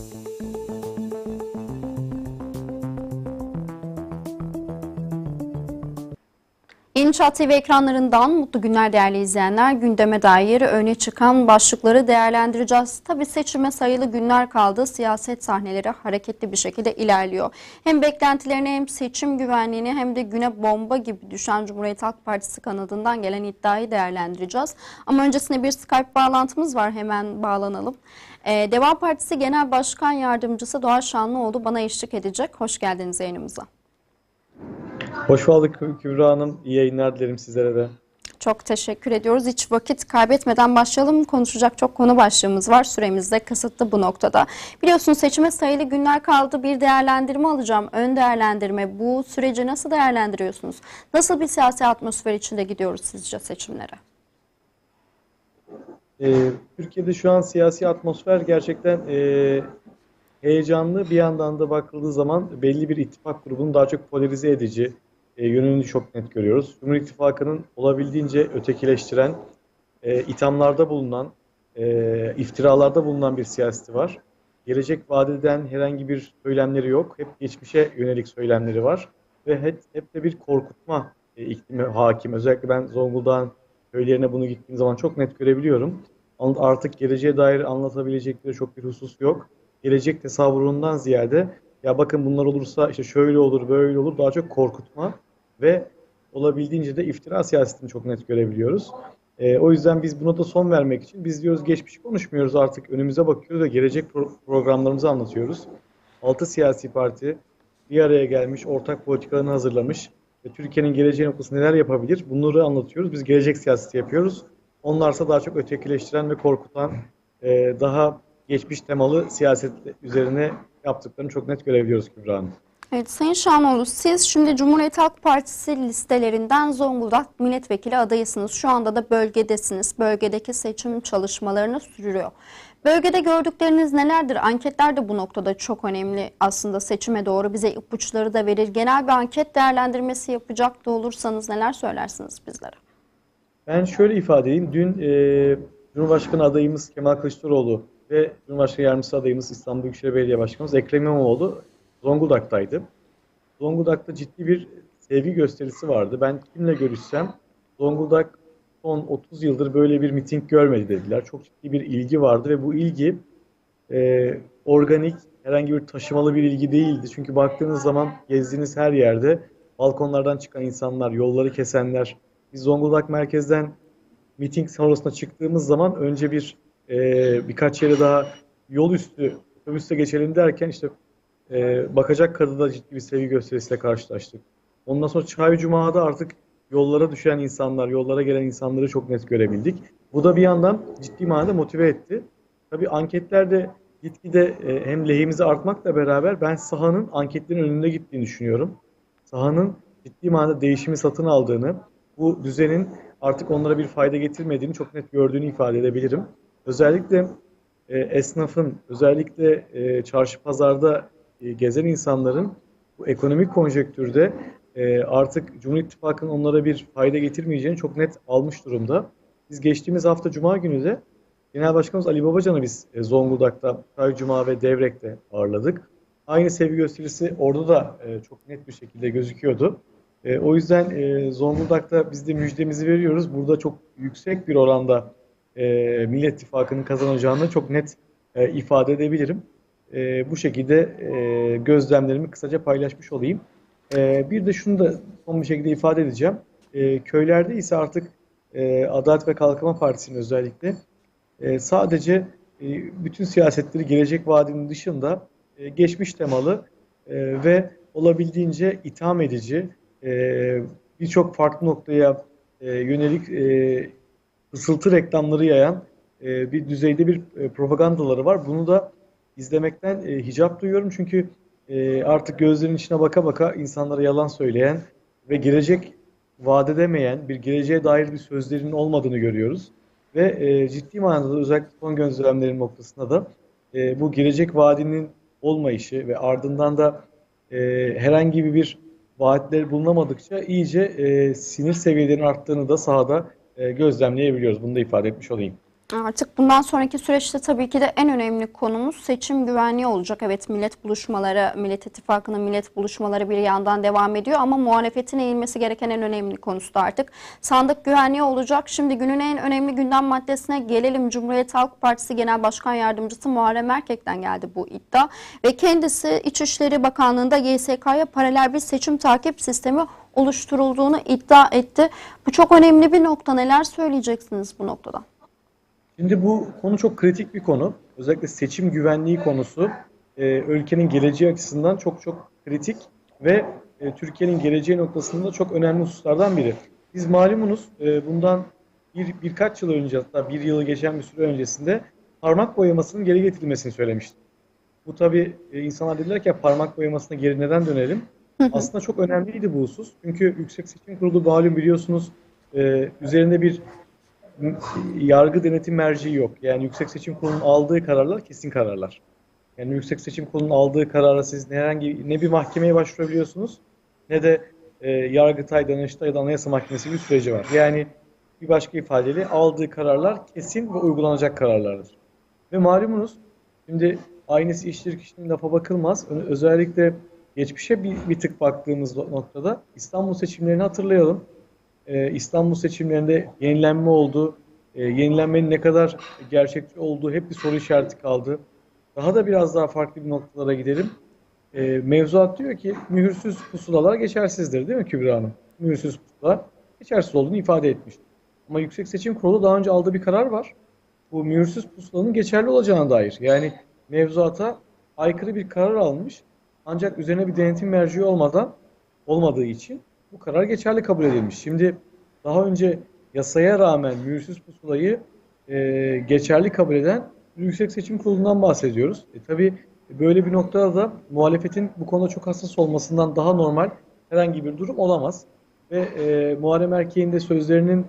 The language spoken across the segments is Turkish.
Música İnşaat TV ekranlarından mutlu günler değerli izleyenler. Gündeme dair öne çıkan başlıkları değerlendireceğiz. Tabi seçime sayılı günler kaldı. Siyaset sahneleri hareketli bir şekilde ilerliyor. Hem beklentilerini hem seçim güvenliğini hem de güne bomba gibi düşen Cumhuriyet Halk Partisi kanadından gelen iddiayı değerlendireceğiz. Ama öncesinde bir Skype bağlantımız var. Hemen bağlanalım. Ee, Deva Partisi Genel Başkan Yardımcısı Doğa Şanlıoğlu bana eşlik edecek. Hoş geldiniz yayınımıza. Hoş bulduk Kü- Kübra Hanım. İyi yayınlar dilerim sizlere de. Çok teşekkür ediyoruz. Hiç vakit kaybetmeden başlayalım. Konuşacak çok konu başlığımız var. Süremiz de kısıtlı bu noktada. Biliyorsunuz seçime sayılı günler kaldı. Bir değerlendirme alacağım. Ön değerlendirme. Bu süreci nasıl değerlendiriyorsunuz? Nasıl bir siyasi atmosfer içinde gidiyoruz sizce seçimlere? Ee, Türkiye'de şu an siyasi atmosfer gerçekten e, heyecanlı. Bir yandan da bakıldığı zaman belli bir ittifak grubunu daha çok polarize edici e, yönünü çok net görüyoruz. Cumhur İttifakı'nın olabildiğince ötekileştiren, e, ithamlarda bulunan, e, iftiralarda bulunan bir siyaseti var. Gelecek vadeden herhangi bir söylemleri yok. Hep geçmişe yönelik söylemleri var. Ve hep, hep de bir korkutma e, iklimi hakim. Özellikle ben Zonguldak'ın köylerine bunu gittiğim zaman çok net görebiliyorum. Artık geleceğe dair anlatabilecekleri çok bir husus yok. Gelecek tasavvurundan ziyade ya bakın bunlar olursa işte şöyle olur, böyle olur daha çok korkutma ve olabildiğince de iftira siyasetini çok net görebiliyoruz. Ee, o yüzden biz buna da son vermek için biz diyoruz geçmiş konuşmuyoruz artık önümüze bakıyoruz ve gelecek pro- programlarımızı anlatıyoruz. Altı siyasi parti bir araya gelmiş, ortak politikalarını hazırlamış ve Türkiye'nin geleceği noktası neler yapabilir bunları anlatıyoruz. Biz gelecek siyaseti yapıyoruz. Onlarsa daha çok ötekileştiren ve korkutan, e, daha geçmiş temalı siyaset üzerine yaptıklarını çok net görebiliyoruz Kübra Hanım. Evet Sayın Şanoğlu siz şimdi Cumhuriyet Halk Partisi listelerinden Zonguldak milletvekili adayısınız. Şu anda da bölgedesiniz. Bölgedeki seçim çalışmalarını sürüyor. Bölgede gördükleriniz nelerdir? Anketler de bu noktada çok önemli aslında seçime doğru bize ipuçları da verir. Genel bir anket değerlendirmesi yapacak da olursanız neler söylersiniz bizlere? Ben şöyle ifade edeyim. Dün e, Cumhurbaşkanı adayımız Kemal Kılıçdaroğlu ve Cumhurbaşkanı Yardımcısı adayımız İstanbul Büyükşehir Belediye Başkanımız Ekrem İmamoğlu Zonguldak'taydı. Zonguldak'ta ciddi bir sevgi gösterisi vardı. Ben kimle görüşsem Zonguldak son 30 yıldır böyle bir miting görmedi dediler. Çok ciddi bir ilgi vardı ve bu ilgi e, organik, herhangi bir taşımalı bir ilgi değildi. Çünkü baktığınız zaman gezdiğiniz her yerde balkonlardan çıkan insanlar, yolları kesenler, biz Zonguldak merkezden miting sonrasında çıktığımız zaman önce bir e, birkaç yere daha yol üstü otobüste geçelim derken işte e, bakacak kadına ciddi bir sevgi gösterisiyle karşılaştık. Ondan sonra Çay Cuma'da artık yollara düşen insanlar, yollara gelen insanları çok net görebildik. Bu da bir yandan ciddi manada motive etti. Tabii anketlerde gitgide e, hem lehimize artmakla beraber ben sahanın anketlerin önünde gittiğini düşünüyorum. Sahanın ciddi manada değişimi satın aldığını, bu düzenin artık onlara bir fayda getirmediğini çok net gördüğünü ifade edebilirim. Özellikle e, esnafın, özellikle e, çarşı pazarda e, gezen insanların bu ekonomik konjektürde e, artık Cumhur İttifakı'nın onlara bir fayda getirmeyeceğini çok net almış durumda. Biz geçtiğimiz hafta Cuma günü de Genel Başkanımız Ali Babacan'ı biz e, Zonguldak'ta, Çay Cuma ve Devrek'te ağırladık. Aynı sevgi gösterisi orada da e, çok net bir şekilde gözüküyordu. E, o yüzden e, Zonguldak'ta biz de müjdemizi veriyoruz. Burada çok yüksek bir oranda e, Millet İttifakı'nın kazanacağını çok net e, ifade edebilirim. E, bu şekilde e, gözlemlerimi kısaca paylaşmış olayım. E, bir de şunu da son bir şekilde ifade edeceğim. E, köylerde ise artık e, Adalet ve Kalkınma Partisi'nin özellikle e, sadece e, bütün siyasetleri gelecek vaadinin dışında e, geçmiş temalı e, ve olabildiğince itham edici, e, birçok farklı noktaya e, yönelik e, fısıltı reklamları yayan e, bir düzeyde bir e, propagandaları var. Bunu da izlemekten e, hicap duyuyorum çünkü e, artık gözlerinin içine baka baka insanlara yalan söyleyen ve gelecek vaat edemeyen, bir geleceğe dair bir sözlerinin olmadığını görüyoruz. Ve e, ciddi manada da özellikle son gözlemlerin noktasında da e, bu gelecek vaadinin olmayışı ve ardından da e, herhangi bir vaatler bulunamadıkça iyice e, sinir seviyelerinin arttığını da sahada e, gözlemleyebiliyoruz. Bunu da ifade etmiş olayım. Artık bundan sonraki süreçte tabii ki de en önemli konumuz seçim güvenliği olacak. Evet millet buluşmaları, Millet İttifakı'nın millet buluşmaları bir yandan devam ediyor ama muhalefetin eğilmesi gereken en önemli konusu da artık sandık güvenliği olacak. Şimdi günün en önemli gündem maddesine gelelim. Cumhuriyet Halk Partisi Genel Başkan Yardımcısı Muharrem Erkek'ten geldi bu iddia ve kendisi İçişleri Bakanlığı'nda YSK'ya paralel bir seçim takip sistemi oluşturulduğunu iddia etti. Bu çok önemli bir nokta. Neler söyleyeceksiniz bu noktada? Şimdi bu konu çok kritik bir konu. Özellikle seçim güvenliği konusu e, ülkenin geleceği açısından çok çok kritik ve e, Türkiye'nin geleceği noktasında çok önemli hususlardan biri. Biz malumunuz e, bundan bir birkaç yıl önce hatta bir yılı geçen bir süre öncesinde parmak boyamasının geri getirilmesini söylemiştik. Bu tabii e, insanlar dediler ki "Ya parmak boyamasına geri neden dönelim? Aslında çok önemliydi bu husus. Çünkü Yüksek Seçim Kurulu malum biliyorsunuz e, üzerinde bir yargı denetim merciği yok. Yani Yüksek Seçim Kurulu'nun aldığı kararlar kesin kararlar. Yani Yüksek Seçim Kurulu'nun aldığı karara siz herhangi ne bir mahkemeye başvurabiliyorsunuz ne de e, Yargıtay, Danıştay ya da Anayasa Mahkemesi bir süreci var. Yani bir başka ifadeyle aldığı kararlar kesin ve uygulanacak kararlardır. Ve malumunuz şimdi aynısı iştir kişinin lafa bakılmaz. Özellikle geçmişe bir, bir tık baktığımız noktada İstanbul seçimlerini hatırlayalım e, İstanbul seçimlerinde yenilenme oldu. E, yenilenmenin ne kadar gerçekçi olduğu hep bir soru işareti kaldı. Daha da biraz daha farklı bir noktalara gidelim. E, mevzuat diyor ki mühürsüz pusulalar geçersizdir değil mi Kübra Hanım? Mühürsüz pusula geçersiz olduğunu ifade etmiş. Ama Yüksek Seçim Kurulu daha önce aldığı bir karar var. Bu mühürsüz pusulanın geçerli olacağına dair. Yani mevzuata aykırı bir karar almış. Ancak üzerine bir denetim merciği olmadan olmadığı için bu karar geçerli kabul edilmiş. Şimdi daha önce yasaya rağmen mühürsüz pusulayı e, geçerli kabul eden Yüksek Seçim Kurulu'ndan bahsediyoruz. E, tabii böyle bir noktada da muhalefetin bu konuda çok hassas olmasından daha normal herhangi bir durum olamaz. Ve e, Muharrem Erkek'in de sözlerinin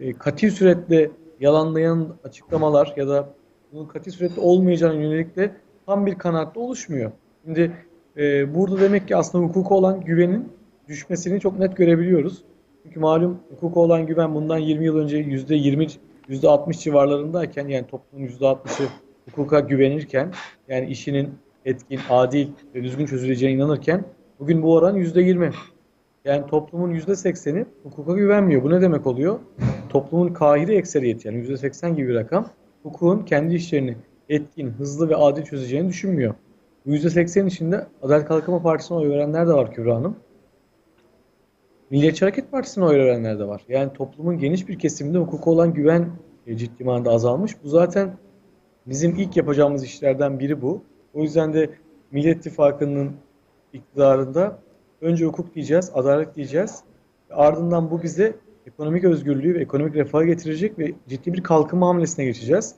e, katil suretle yalanlayan açıklamalar ya da bunun katil suretle olmayacağına yönelik de tam bir kanaatle oluşmuyor. Şimdi e, burada demek ki aslında hukuka olan güvenin düşmesini çok net görebiliyoruz. Çünkü malum hukuka olan güven bundan 20 yıl önce %20, %60 civarlarındayken yani toplumun %60'ı hukuka güvenirken yani işinin etkin, adil ve düzgün çözüleceğine inanırken bugün bu oran %20. Yani toplumun %80'i hukuka güvenmiyor. Bu ne demek oluyor? Toplumun kahiri ekseriyeti yani %80 gibi bir rakam hukukun kendi işlerini etkin, hızlı ve adil çözeceğini düşünmüyor. Bu %80 içinde Adalet Kalkınma Partisi'ne oy verenler de var Kübra Hanım. Milliyetçi Hareket Partisi'ne oy verenler de var. Yani toplumun geniş bir kesiminde hukuka olan güven e, ciddi manada azalmış. Bu zaten bizim ilk yapacağımız işlerden biri bu. O yüzden de Millet İttifakı'nın iktidarında önce hukuk diyeceğiz, adalet diyeceğiz. Ardından bu bize ekonomik özgürlüğü ve ekonomik refahı getirecek ve ciddi bir kalkınma hamlesine geçeceğiz.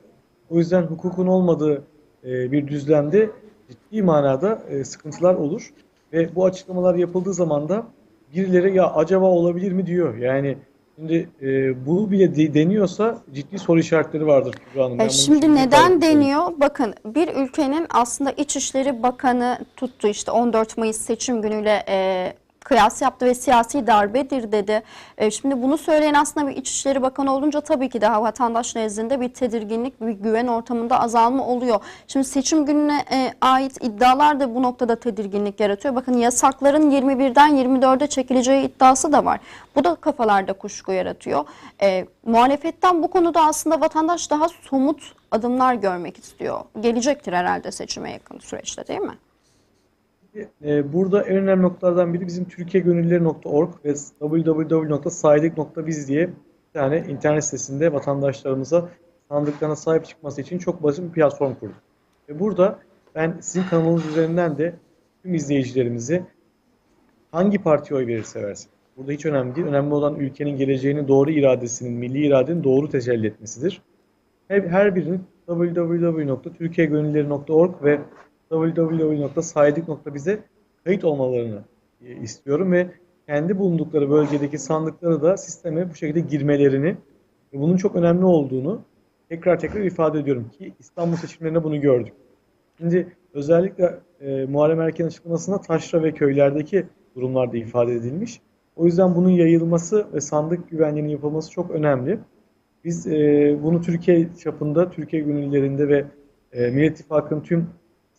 O yüzden hukukun olmadığı e, bir düzlemde ciddi manada e, sıkıntılar olur. Ve bu açıklamalar yapıldığı zaman da birileri ya acaba olabilir mi diyor. Yani şimdi e, bu bile de, deniyorsa ciddi soru işaretleri vardır Kübra Hanım. E şimdi neden deniyor? Bakın bir ülkenin aslında İçişleri Bakanı tuttu işte 14 Mayıs seçim günüyle e, kıyas yaptı ve siyasi darbedir dedi. E, şimdi bunu söyleyen aslında bir İçişleri Bakanı olunca tabii ki daha vatandaş nezdinde bir tedirginlik, bir güven ortamında azalma oluyor. Şimdi seçim gününe e, ait iddialar da bu noktada tedirginlik yaratıyor. Bakın yasakların 21'den 24'e çekileceği iddiası da var. Bu da kafalarda kuşku yaratıyor. E, muhalefetten bu konuda aslında vatandaş daha somut adımlar görmek istiyor. Gelecektir herhalde seçime yakın süreçte değil mi? E, burada en önemli noktalardan biri bizim türkiyeGönüllüleri.org ve www.saydık.biz diye bir tane internet sitesinde vatandaşlarımıza sandıklarına sahip çıkması için çok basit bir platform kurduk. Ve burada ben sizin kanalınız üzerinden de tüm izleyicilerimizi hangi partiye oy verirse versin. Burada hiç önemli değil. Önemli olan ülkenin geleceğini doğru iradesinin, milli iradenin doğru tecelli etmesidir. Her, her birinin www.türkiyeGönüllüleri.org ve www.saydık.biz'e kayıt olmalarını e, istiyorum ve kendi bulundukları bölgedeki sandıkları da sisteme bu şekilde girmelerini ve bunun çok önemli olduğunu tekrar tekrar ifade ediyorum ki İstanbul seçimlerinde bunu gördük. Şimdi özellikle e, Muharrem Erken'in açıklamasında taşra ve köylerdeki durumlar da ifade edilmiş. O yüzden bunun yayılması ve sandık güvenliğinin yapılması çok önemli. Biz e, bunu Türkiye çapında, Türkiye gönüllerinde ve e, Millet İttifakı'nın tüm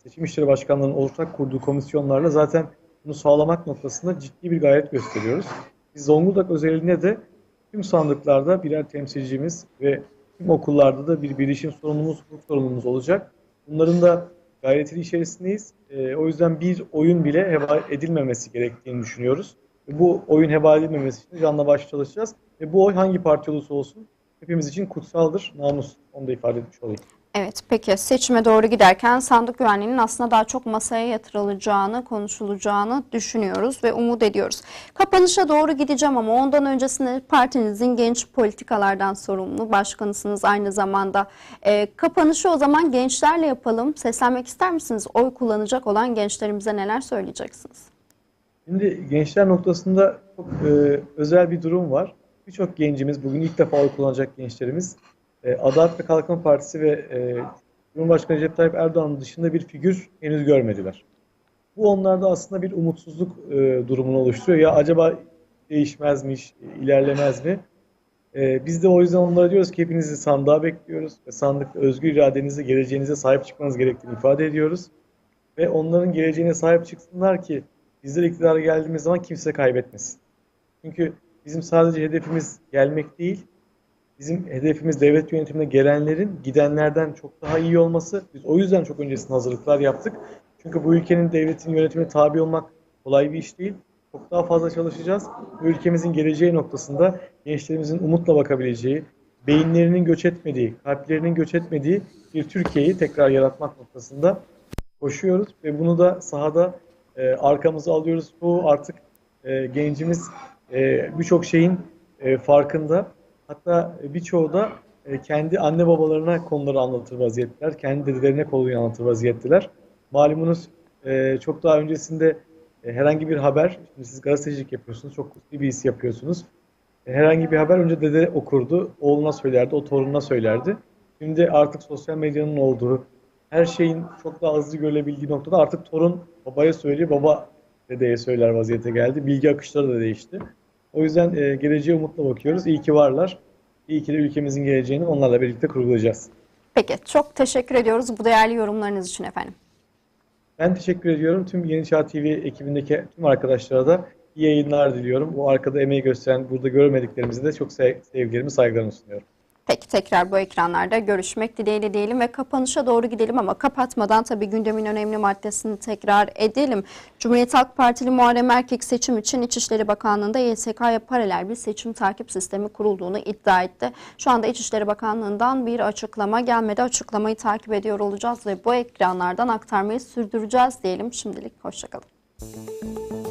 seçim işleri başkanlarının ortak kurduğu komisyonlarla zaten bunu sağlamak noktasında ciddi bir gayret gösteriyoruz. Biz Zonguldak özelinde de tüm sandıklarda birer temsilcimiz ve tüm okullarda da bir bilişim sorumlumuz, hukuk sorumlumuz olacak. Bunların da gayretinin içerisindeyiz. E, o yüzden bir oyun bile heba edilmemesi gerektiğini düşünüyoruz. Ve bu oyun heba edilmemesi için canla başla çalışacağız. Ve bu oy hangi parti olursa olsun hepimiz için kutsaldır, namus. Onu da ifade etmiş olayım. Evet, peki seçime doğru giderken sandık güvenliğinin aslında daha çok masaya yatırılacağını, konuşulacağını düşünüyoruz ve umut ediyoruz. Kapanışa doğru gideceğim ama ondan öncesinde partinizin genç politikalardan sorumlu başkanısınız aynı zamanda. Ee, kapanışı o zaman gençlerle yapalım. Seslenmek ister misiniz? Oy kullanacak olan gençlerimize neler söyleyeceksiniz? Şimdi gençler noktasında çok e, özel bir durum var. Birçok gencimiz, bugün ilk defa oy kullanacak gençlerimiz, e, Adalet ve Kalkınma Partisi ve e, Cumhurbaşkanı Recep Tayyip Erdoğan'ın dışında bir figür henüz görmediler. Bu onlarda aslında bir umutsuzluk e, durumunu oluşturuyor. Ya acaba değişmezmiş, ilerlemez mi? E, biz de o yüzden onlara diyoruz ki hepinizi sandığa bekliyoruz ve sandıkta özgür iradenize, geleceğinize sahip çıkmanız gerektiğini ifade ediyoruz. Ve onların geleceğine sahip çıksınlar ki bizler iktidara geldiğimiz zaman kimse kaybetmesin. Çünkü bizim sadece hedefimiz gelmek değil, bizim hedefimiz devlet yönetimine gelenlerin gidenlerden çok daha iyi olması. Biz o yüzden çok öncesinde hazırlıklar yaptık. Çünkü bu ülkenin devletin yönetimine tabi olmak kolay bir iş değil. Çok daha fazla çalışacağız. Bu ülkemizin geleceği noktasında gençlerimizin umutla bakabileceği, beyinlerinin göç etmediği, kalplerinin göç etmediği bir Türkiye'yi tekrar yaratmak noktasında koşuyoruz ve bunu da sahada e, arkamıza alıyoruz. Bu artık e, gencimiz e, birçok şeyin e, farkında. Hatta birçoğu da e, kendi anne babalarına konuları anlatır vaziyetteler. Kendi dedelerine konuyu anlatır vaziyetteler. Malumunuz e, çok daha öncesinde e, herhangi bir haber, şimdi siz gazetecilik yapıyorsunuz, çok kutlu bir iş yapıyorsunuz. Herhangi bir haber önce dede okurdu, oğluna söylerdi, o torununa söylerdi. Şimdi artık sosyal medyanın olduğu, her şeyin çok daha hızlı görülebildiği noktada artık torun babaya söylüyor, baba dedeye söyler vaziyete geldi. Bilgi akışları da değişti. O yüzden e, geleceğe umutla bakıyoruz. İyi ki varlar. İyi ki de ülkemizin geleceğini onlarla birlikte kurgulayacağız. Peki, çok teşekkür ediyoruz bu değerli yorumlarınız için efendim. Ben teşekkür ediyorum. Tüm Yeni Çağ TV ekibindeki tüm arkadaşlara da iyi yayınlar diliyorum. Bu arkada emeği gösteren, burada görmediklerimize de çok sev sevgilerimi, saygılarımı sunuyorum. Peki tekrar bu ekranlarda görüşmek dileğiyle diyelim ve kapanışa doğru gidelim ama kapatmadan tabii gündemin önemli maddesini tekrar edelim. Cumhuriyet Halk Partili Muharrem Erkek seçim için İçişleri Bakanlığı'nda YSK'ya paralel bir seçim takip sistemi kurulduğunu iddia etti. Şu anda İçişleri Bakanlığı'ndan bir açıklama gelmedi. Açıklamayı takip ediyor olacağız ve bu ekranlardan aktarmayı sürdüreceğiz diyelim. Şimdilik hoşçakalın.